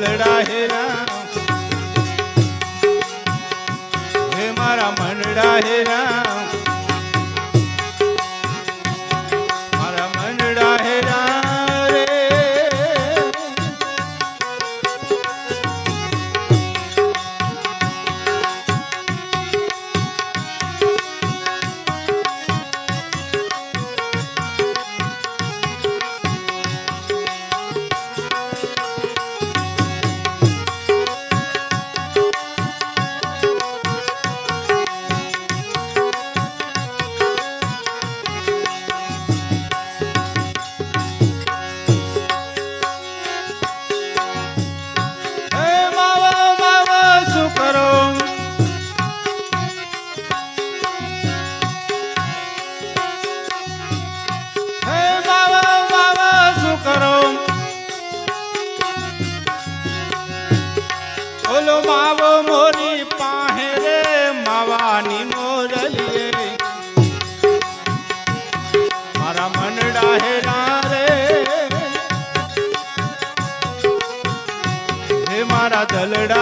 મારા હે રામ હે મારા મનડા હેરા મારા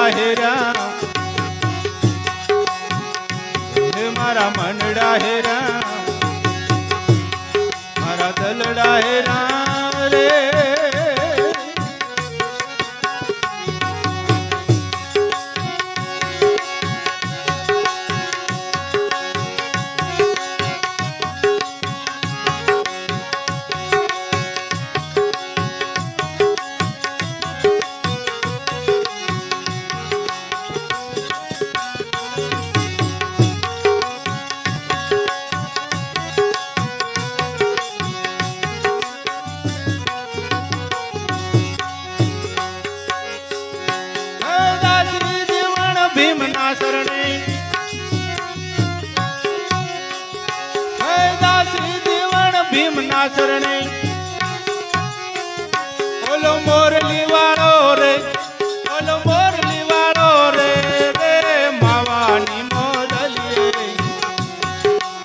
દલડા હેરા હે મારા મનડા હેરા મારા દલડા હેરા રે ભીમના શરણે બોલો મોરલી વાળો રે, બોલો મોરલી વાળો રે રે માવાની મોરલી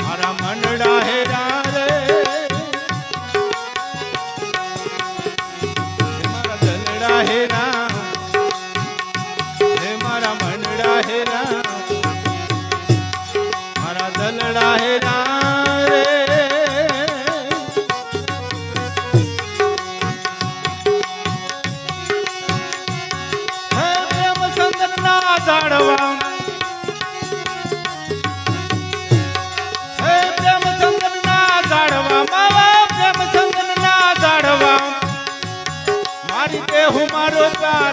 મારા મંડળા હેરા રે. મારા દલડા હેરા હે મારા મંડળા હેરા গোপাল